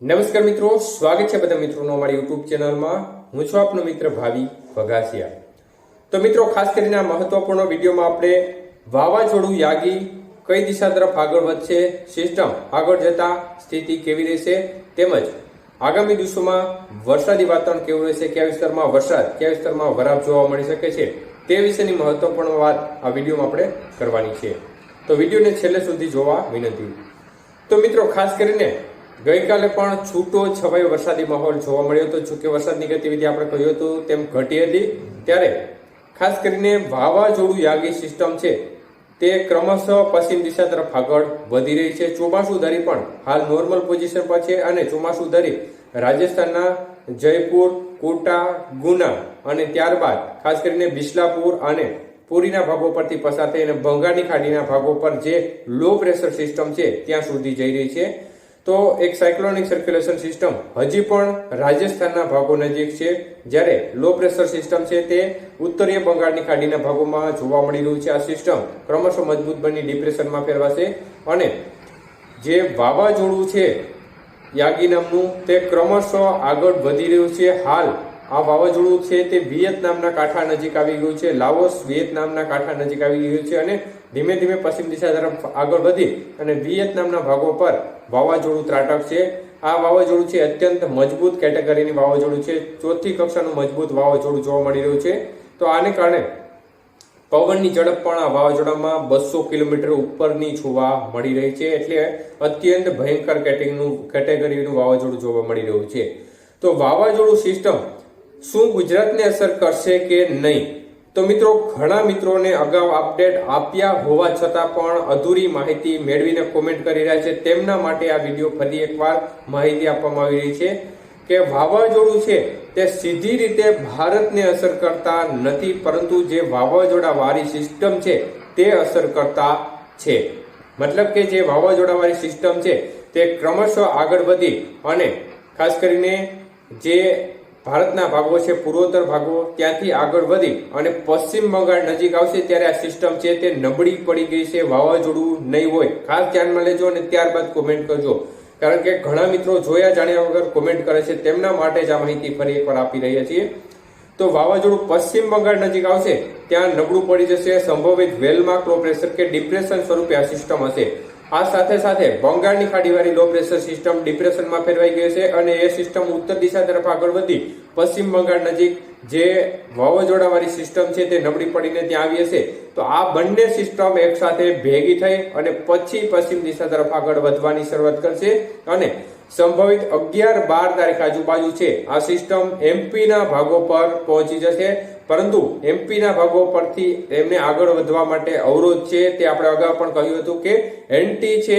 નમસ્કાર મિત્રો, સ્વાગત છે બધા મિત્રોનો અમારી યુટ્યુબ ચેનલમાં. હું છું આપનો મિત્ર ભાવિ વઘાસિયા તો મિત્રો, ખાસ કરીને આ મહત્વપૂર્ણ વિડીયોમાં આપણે વાવાઝોડું યાગી કઈ દિશા તરફ આગળ વધશે, સિસ્ટમ આગળ જતા સ્થિતિ કેવી રહેશે, તેમજ આગામી દિવસોમાં વરસાદી વાતાવરણ કેવું રહેશે, કયા વિસ્તારમાં વરસાદ, કયા વિસ્તારમાં વરાપ જોવા મળી શકે છે, તે વિશેની મહત્વપૂર્ણ વાત આ વિડીયોમાં આપણે કરવાની છે. તો વિડીયોને છેલ્લે સુધી જોવા વિનંતી. તો મિત્રો, ખાસ કરીને ગઈકાલે પણ છૂટો છવાયો વરસાદી માહોલ જોવા મળ્યો હતો. જોકે વરસાદની ગતિવિધિ આપણે કહ્યું હતું તેમ ઘટી હતી. ત્યારે ખાસ કરીને વાવાઝોડું યાગી સિસ્ટમ છે તે ક્રમશઃ પશ્ચિમ દિશા તરફ આગળ વધી રહી છે. ચોમાસું ધરી પણ હાલ નોર્મલ પોઝિશન પર છે અને ચોમાસું ધરી રાજસ્થાનના જયપુર, કોટા, ગુના અને ત્યારબાદ ખાસ કરીને બિસ્લાપુર અને પુરીના ભાગો પરથી પસાર થઈ અને બંગાળની ખાડીના ભાગો પર જે લો પ્રેશર સિસ્ટમ છે, ત્યાં સુધી જઈ રહી છે. તો એક સાયક્લોનિક સર્ક્યુલેશન સિસ્ટમ હજી પણ રાજસ્થાનના ભાગો નજીક છે. જ્યારે લો પ્રેશર સિસ્ટમ છે તે ઉત્તરીય બંગાળની ખાડીના ભાગોમાં જોવા મળી રહ્યું છે. આ સિસ્ટમ ક્રમશઃ મજબૂત બની ડિપ્રેશનમાં ફેરવાશે અને જે વાવાઝોડું છે યાગી નામનું તે ક્રમશઃ આગળ વધી રહ્યું છે. હાલ આ વાવાઝોડું છે તે વિયેતનામના કાંઠા નજીક આવી ગયું છે. લાઓસ, વિયેતનામના કાંઠા નજીક આવી ગયું છે અને ધીમે ધીમે પશ્ચિમ દિશા તરફ આગળ વધી અને વિયેતનામના ભાગો પર વાવાઝોડું ત્રાટકશે આ વાવાઝોડું છે અત્યંત મજબૂત કેટેગરીની વાવાઝોડું છે. ચોથી કક્ષાનું મજબૂત વાવાઝોડું જોવા મળી રહ્યું છે. તો આને કારણે પવનની ઝડપ પણ આ વાવાઝોડામાં બસો કિલોમીટર ઉપરની જોવા મળી રહી છે. એટલે અત્યંત ભયંકર કેટેગરીનું કેટેગરીનું વાવાઝોડું જોવા મળી રહ્યું છે. તો વાવાઝોડું સિસ્ટમ શું ગુજરાતને અસર કરશે કે નહીં? તો મિત્રો, ઘણા મિત્રોને અગાઉ અપડેટ આપ્યા હોવા છતાં પણ અધૂરી માહિતી મેળવીને કોમેન્ટ કરી રહ્યા છે. તેમના માટે આ વીડિયો ફરી એકવાર માહિતી આપવામાં આવી રહી છે કે વાવાઝોડું છે તે સીધી રીતે ભારતને અસર કરતા નથી, પરંતુ જે વાવાઝોડા વાળી સિસ્ટમ છે તે અસર કરતા છે. મતલબ કે જે વાવાઝોડાવાળી સિસ્ટમ છે તે ક્રમશઃ આગળ વધી અને ખાસ કરીને જે ભારતના ભાગો છે, પૂર્વોત્તર ભાગો ત્યાંથી આગળ વધી અને પશ્ચિમ બંગાળ નજીક આવશે ત્યારે આ સિસ્ટમ છે તે નબળી પડી ગઈ છે, વાવાઝોડું નહીં હોય. ખાસ ધ્યાનમાં લેજો અને ત્યારબાદ કોમેન્ટ કરજો. કારણ કે ઘણા મિત્રો જોયા જાણ્યા વગર કોમેન્ટ કરે છે, તેમના માટે જ આ માહિતી ફરી એકવાર આપી રહ્યા છીએ. તો વાવાઝોડું પશ્ચિમ બંગાળ નજીક આવશે, ત્યાં નબળું પડી જશે. સંભવિત વેલમાર્ક લો પ્રેશર કે ડિપ્રેશન સ્વરૂપે આ સિસ્ટમ હશે. આ સાથે સાથે બંગાળની ખાડીવાળી લો પ્રેશર સિસ્ટમ ડિપ્રેશનમાં ફેરવાઈ ગઈ છે અને એ સિસ્ટમ ઉત્તર દિશા તરફ આગળ વધી પશ્ચિમ બંગાળ નજીક જે વાવાઝોડાવાળી સિસ્ટમ છે તે નબળી પડીને ત્યાં આવી હશે. તો આ બંને સિસ્ટમ એકસાથે ભેગી થઈ અને પછી પશ્ચિમ દિશા તરફ આગળ વધવાની શરૂઆત કરશે અને સંભવિત અગિયાર બાર તારીખ આજુબાજુ છે. આ સિસ્ટમ એમપીના ભાગો પર પહોંચી જશે. પરંતુ એમપીના ભાગો પરથી એમને આગળ વધવા માટે અવરોધ છે તે આપણે અગાઉ પણ કહ્યું હતું કે એન્ટી છે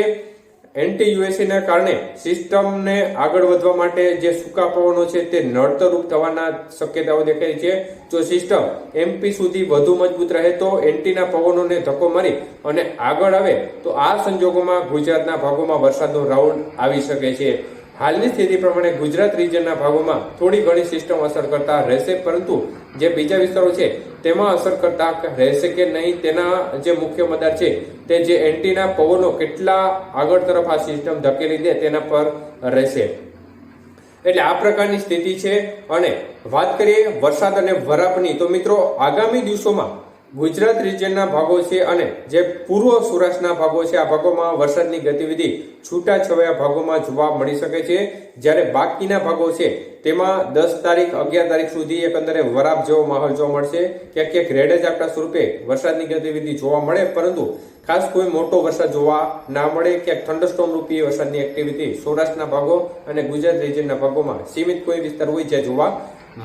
એન્ટી યુએસએના કારણે સિસ્ટમને આગળ વધવા માટે જે સૂકા પવનો છે તે નડતરૂપ થવાના શક્યતાઓ દેખાય છે. જો સિસ્ટમ એમપી સુધી વધુ મજબૂત રહે તો એન્ટીના પવનોને ધક્કો મારી અને આગળ આવે તો આ સંજોગોમાં ગુજરાતના ભાગોમાં વરસાદનો રાઉન્ડ આવી શકે છે. હાલની સ્થિતિ પ્રમાણે ગુજરાત રિજનના ભાગોમાં થોડી ઘણી સિસ્ટમ અસર કરતા રહેશે, પરંતુ જે બીજા વિસ્તારો છે, તેમાં અસર કરતા રહેશે કે નહીં, તેના જે મુખ્ય મદાર છે, તે જે એન્ટીના પવનો કેટલા આગળ તરફ આ સિસ્ટમ ધકેલી દે તેના પર રહેશે. એટલે આ પ્રકારની સ્થિતિ છે. અને વાત કરીએ વરસાદ અને વરાપની, તો મિત્રો આગામી દિવસોમાં ગુજરાત રિજનના ભાગો છે અને જે પૂર્વ સૌરાષ્ટ્રના ભાગો છે, આ ભાગોમાં વરસાદની ગતિવિધિ છૂટાછવાયા ભાગોમાં જોવા મળી શકે છે. જ્યારે બાકીના ભાગો છે, તેમાં દસ તારીખ, અગિયાર તારીખ સુધી એકંદરે વરાપ જેવો માહોલ જોવા મળશે. ક્યાંક ક્યાંક રેડ ઝાપટા સ્વરૂપે વરસાદની ગતિવિધિ જોવા મળે, પરંતુ ખાસ કોઈ મોટો વરસાદ જોવા ના મળે. ક્યાંક થંડરસ્ટોમ રૂપી વરસાદની એક્ટિવિટી સૌરાષ્ટ્રના ભાગો અને ગુજરાત રિજનના ભાગોમાં સીમિત કોઈ વિસ્તાર હોય જે જોવા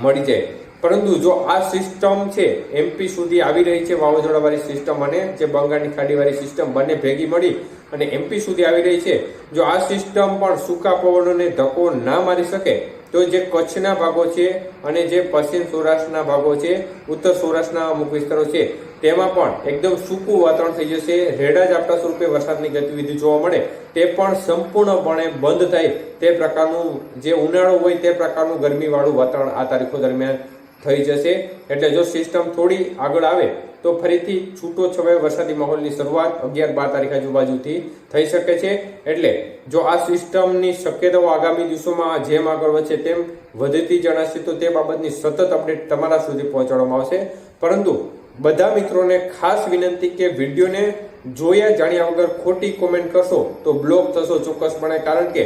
મળી જાય. પરંતુ જો આ સિસ્ટમ છે એમપી સુધી આવી રહી છે વાવાઝોડાવાળી સિસ્ટમ અને જે બંગાળની ખાડીવાળી સિસ્ટમ બંને ભેગી મળી અને એમપી સુધી આવી રહી છે, જો આ સિસ્ટમ પણ સૂકા પવનોને ધક્કો ના મારી શકે, તો જે કચ્છના ભાગો છે અને જે પશ્ચિમ સૌરાષ્ટ્રના ભાગો છે, ઉત્તર સૌરાષ્ટ્રના અમુક વિસ્તારો છે, તેમાં પણ એકદમ સૂકું વાતાવરણ થઈ જશે, રેડા ઝાપટા સ્વરૂપે વરસાદની ગતિવિધિ જોવા મળે, તે પણ સંપૂર્ણપણે બંધ થાય તે પ્રકારનું જે ઉનાળો હોય તે પ્રકારનું ગરમીવાળું વાતાવરણ આ તારીખો દરમિયાન થઈ જશે. એટલે જો સિસ્ટમ થોડી આગળ આવે, તો ફરીથી છૂટો છવાયો વરસાદી માહોલની શરૂઆત અગિયાર બાર તારીખ આજુબાજુથી થઈ શકે છે. એટલે જો આ સિસ્ટમની શક્યતાઓ આગામી દિવસોમાં જેમ આગળ વધશે તેમ વધતી જણાશે, તો તે બાબતની સતત અપડેટ તમારા સુધી પહોંચાડવામાં આવશે. પરંતુ બધા મિત્રોને ખાસ વિનંતી કે વિડીયોને જોયા જાણ્યા વગર ખોટી કોમેન્ટ કરશો, તો બ્લોક થશો ચોક્કસપણે. કારણ કે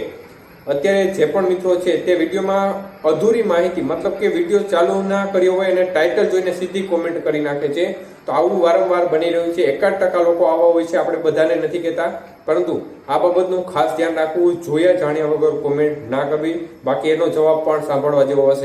અત્યારે જે પણ મિત્રો છે તે વિડીયોમાં અધૂરી માહિતી, મતલબ કે વીડિયો ચાલુ ના કર્યો હોય અને ટાઇટલ જોઈને સીધી કોમેન્ટ કરી નાખે છે, તો આવું વારંવાર બની રહ્યું છે. એકાદ ટકા લોકો આવા હોય છે, આપણે બધાને નથી કહેતા. પરંતુ આ બાબતનું ખાસ ધ્યાન રાખવું, જોયા જાણ્યા વગર કોમેન્ટ ના કરવી. બાકી એનો જવાબ પણ સાંભળવા જેવો હશે.